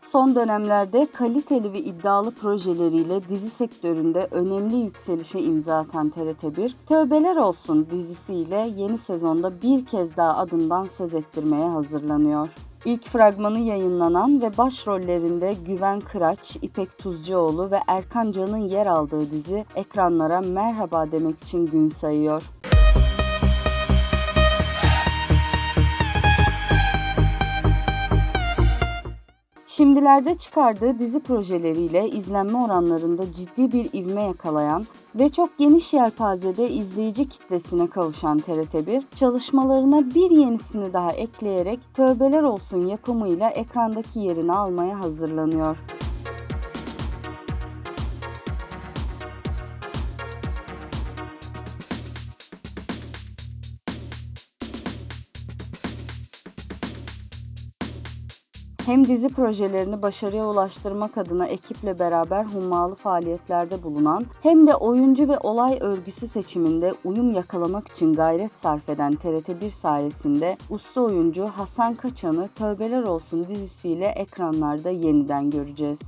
Son dönemlerde kaliteli ve iddialı projeleriyle dizi sektöründe önemli yükselişe imza atan TRT1, Tövbeler Olsun dizisiyle yeni sezonda bir kez daha adından söz ettirmeye hazırlanıyor. İlk fragmanı yayınlanan ve başrollerinde Güven Kıraç, İpek Tuzcuoğlu ve Erkan Can'ın yer aldığı dizi ekranlara merhaba demek için gün sayıyor. Şimdilerde çıkardığı dizi projeleriyle izlenme oranlarında ciddi bir ivme yakalayan ve çok geniş yelpazede izleyici kitlesine kavuşan TRT1, çalışmalarına bir yenisini daha ekleyerek Tövbeler Olsun yapımıyla ekrandaki yerini almaya hazırlanıyor. Hem dizi projelerini başarıya ulaştırmak adına ekiple beraber hummalı faaliyetlerde bulunan hem de oyuncu ve olay örgüsü seçiminde uyum yakalamak için gayret sarf eden TRT1 sayesinde usta oyuncu Hasan Kaçan'ı Tövbeler Olsun dizisiyle ekranlarda yeniden göreceğiz.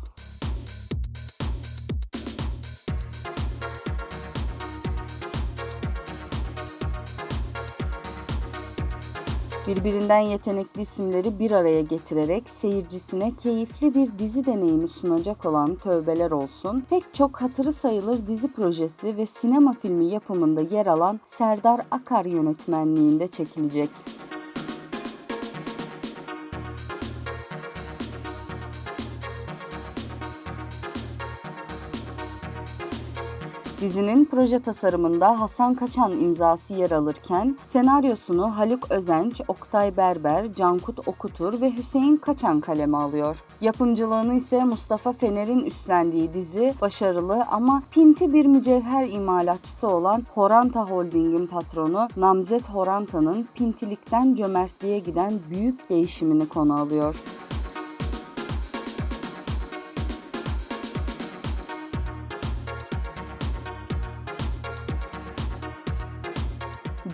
Birbirinden yetenekli isimleri bir araya getirerek seyircisine keyifli bir dizi deneyimi sunacak olan Tövbeler Olsun, pek çok hatırı sayılır dizi projesi ve sinema filmi yapımında yer alan Serdar Akar yönetmenliğinde çekilecek. Dizinin proje tasarımında Hasan Kaçan imzası yer alırken senaryosunu Haluk Özenç, Oktay Berber, Cankut Okutur ve Hüseyin Kaçan kaleme alıyor. Yapımcılığını ise Mustafa Fener'in üstlendiği dizi başarılı ama pinti bir mücevher imalatçısı olan Horanta Holding'in patronu Namzet Horanta'nın pintilikten cömertliğe giden büyük değişimini konu alıyor.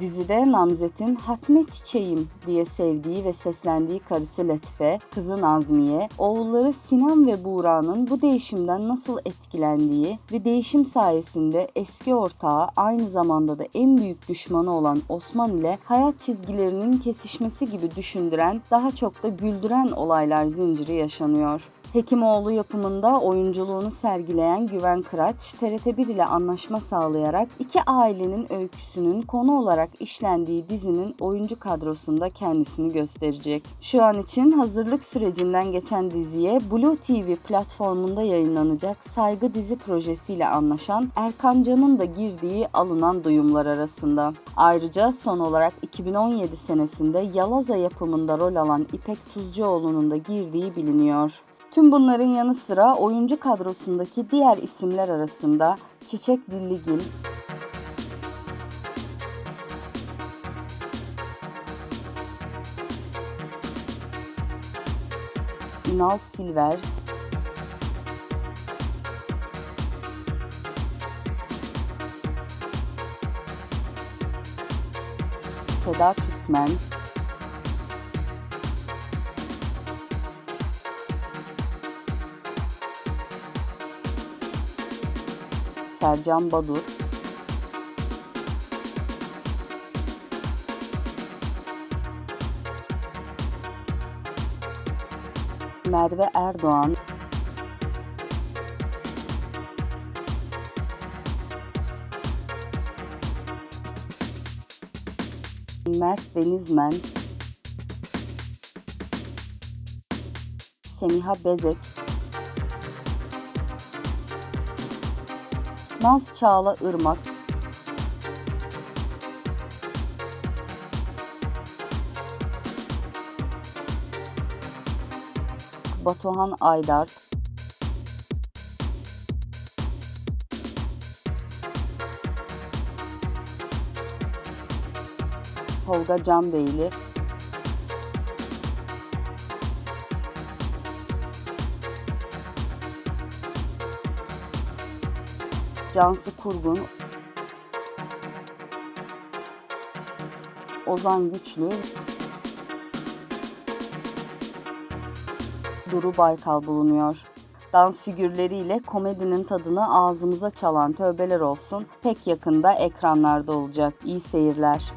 Dizide Namzet'in Hatme Çiçeğim diye sevdiği ve seslendiği karısı Letife, kızı Nazmiye, oğulları Sinan ve Buğra'nın bu değişimden nasıl etkilendiği ve değişim sayesinde eski ortağı aynı zamanda da en büyük düşmanı olan Osman ile hayat çizgilerinin kesişmesi gibi düşündüren, daha çok da güldüren olaylar zinciri yaşanıyor. Hekimoğlu yapımında oyunculuğunu sergileyen Güven Kıraç, TRT1 ile anlaşma sağlayarak iki ailenin öyküsünün konu olarak işlendiği dizinin oyuncu kadrosunda kendisini gösterecek. Şu an için hazırlık sürecinden geçen diziye Blue TV platformunda yayınlanacak Saygı dizi projesiyle anlaşan Erkan Can'ın da girdiği alınan duyumlar arasında. Ayrıca son olarak 2017 senesinde Yalaza yapımında rol alan İpek Tuzcuoğlu'nun da girdiği biliniyor. Tüm bunların yanı sıra oyuncu kadrosundaki diğer isimler arasında Çiçek Dilligil, Ünal Silvers, Seda Türkmen, Sercan Badur, Merve Erdoğan, Mert Denizmen, Semiha Bezek, Naz Çağla Irmak, Batuhan Aydar, Tolga Canbeyli, Cansu Kurgun, Ozan Güçlü Duru Baykal bulunuyor. Dans figürleriyle komedinin tadını ağzımıza çalan Tövbeler Olsun pek yakında ekranlarda olacak. İyi seyirler.